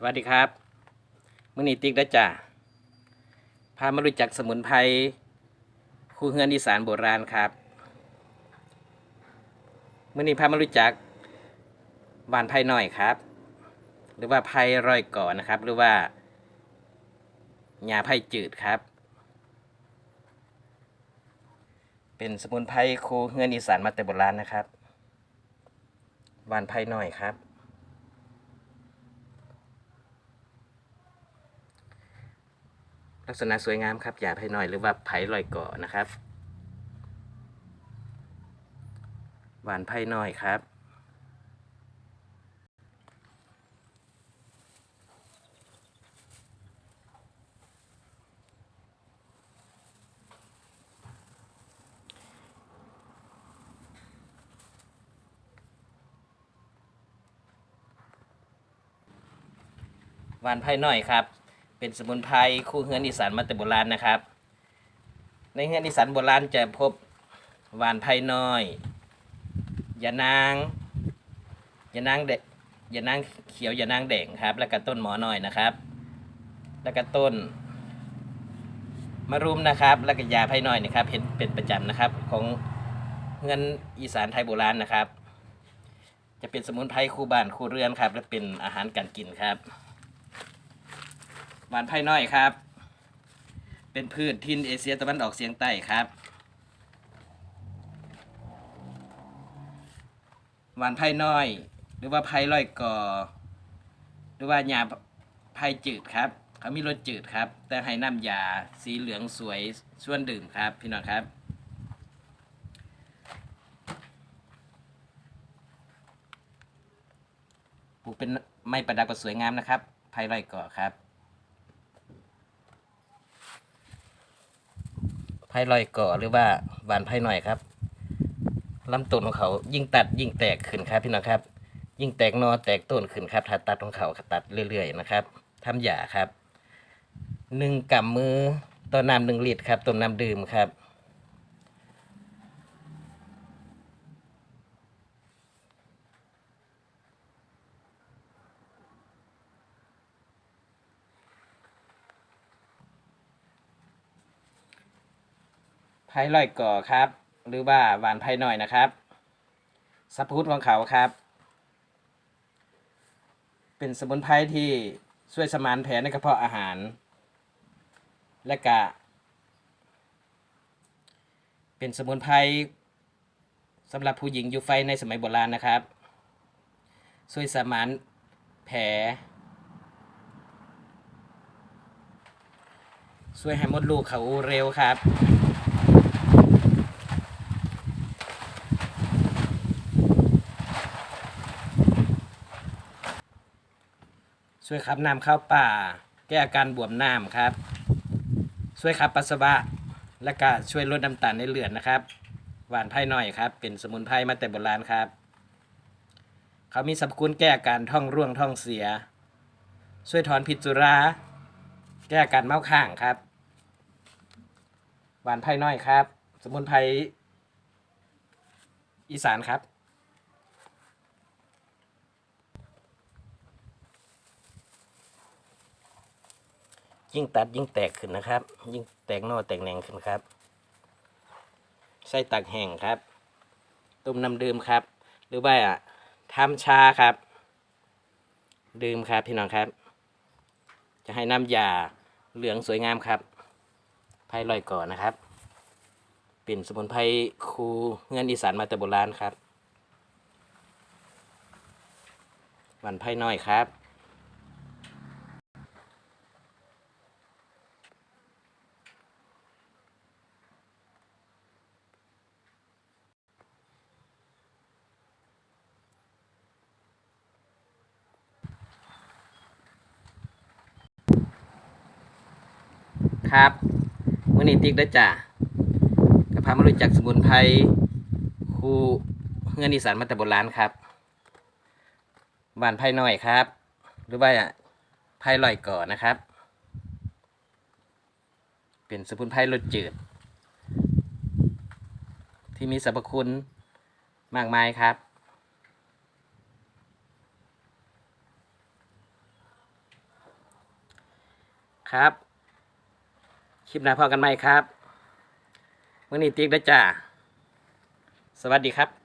สวัสดีครับมื่อนี้ติ๊กได้จ้ะพามารู้จักสมุนไพรคู่เฮือนอีสานโบราณครับมื่อนี้พามารู้จักหวานไผ่น้อยครับ หรือว่าไผ่ร้อยก่อนนะครับ หรือว่าหญ้าไผ่จืดครับ เป็นสมุนไพรคู่เฮือนอีสานมาแต่โบราณนะครับหวานไผ่น้อยครับ ลักษณะสวยงามครับหยาไผ่น้อยหรือว่าไผ่ลอยเกาะนะครับ หวานไผ่น้อยครับหวานไผ่น้อยครับ เป็นสมุนไพรคู่เฮือนอีสานมาแต่โบราณนะครับ ในเฮือนอีสานโบราณจะพบหวานไผ่น้อยยานางยานางเดะยานางเขียวยานางแดงครับ แล้วก็ต้นหมอน้อยนะครับ แล้วก็ต้นมะรุมนะครับ แล้วก็ยาไผ่น้อยนะครับเห็นเป็นประจำนะครับ ของเฮือนอีสานไทยโบราณนะครับ จะเป็นสมุนไพรคู่บ้านคู่เรือนครับ และเป็นอาหารการกินครับ หวานไผ่น้อยครับ เป็นพืชทินเอเชียตะวันออกเฉียงใต้ครับ หวานไผ่น้อย หรือว่าไผ่ลอยกอหรือว่าหญ้าไผ่จืดครับ เขามีรสจืดครับ แต่ให้น้ำยาสีเหลืองสวยส่วนดื่มครับ พี่น้องครับปลูกเป็นไม้ประดับก็สวยงามนะครับไผ่ลอยกอครับ ไผ่ลอยก่อหรือว่าหวานไพ่หน่อยครับลำต้นของเขายิ่งตัดยิ่งแตกขึ้นครับพี่น้องครับ ยิ่งแตกนอแตกต้นขึ้นครับถ้าตัดของเขาตัดเรื่อยๆนะครับทำหยาครับหนึ่งกำมือต้นน้ำหนึ่งลิตรครับต้นน้ำดื่มครับ ไผ่ลอยก่อครับ หรือว่าหวานไผ่หน้อยนะครับสรรพคุณของเขาครับ เป็นสมุนไพรที่ช่วยสมานแผลในกระเพาะอาหาร และกะ เป็นสมุนไพรสำหรับผู้หญิงอยู่ไฟในสมัยโบราณนะครับช่วยสมานแผลช่วยให้มดลูกเขาเร็วครับ ช่วยขับน้ำเข้าป่า แก้อาการบวมน้ำครับ ช่วยขับปัสสาวะ และก็ช่วยลดน้ำตาลในเลือดนะครับ หวานไผ่น้อยครับ เป็นสมุนไพรมาแต่โบราณครับ เขามีสรรพคุณแก้อาการท้องร่วงท้องเสีย ช่วยถอนพิษสุรา แก้อาการเมาข้างครับ หวานไผ่น้อยครับ สมุนไพรอีสานครับ ยิ่งตัดยิ่งแตกขึ้นนะครับ ยิ่งแตกนอแตกแหนงขึ้นครับใส่ตักแห้งครับ ต้มน้ำดื่มครับ หรือว่าทำชาครับ ดื่มครับพี่น้องครับ จะให้น้ำยาเหลืองสวยงามครับไผ่ลอยก่อนนะครับ เป็นสมุนไพรคูเงินอีสานมาแต่โบราณครับหวันไผ่น้อยครับ ครับมื่อนี้ติ๊กได้จ้ะก็พามารู้จักสมุนไพรคูเงินอีสานมาแต่โบราณครับบานไผ่น้อยครับ หรือว่าไผ่ลอยก่อนะครับ เป็นสมุนไพรรสจืด ที่มีสรรพคุณมากมายครับครับ คลิปหน้าพอกันไหมครับมื่อนี้ติ๊กนะจ้า สวัสดีครับ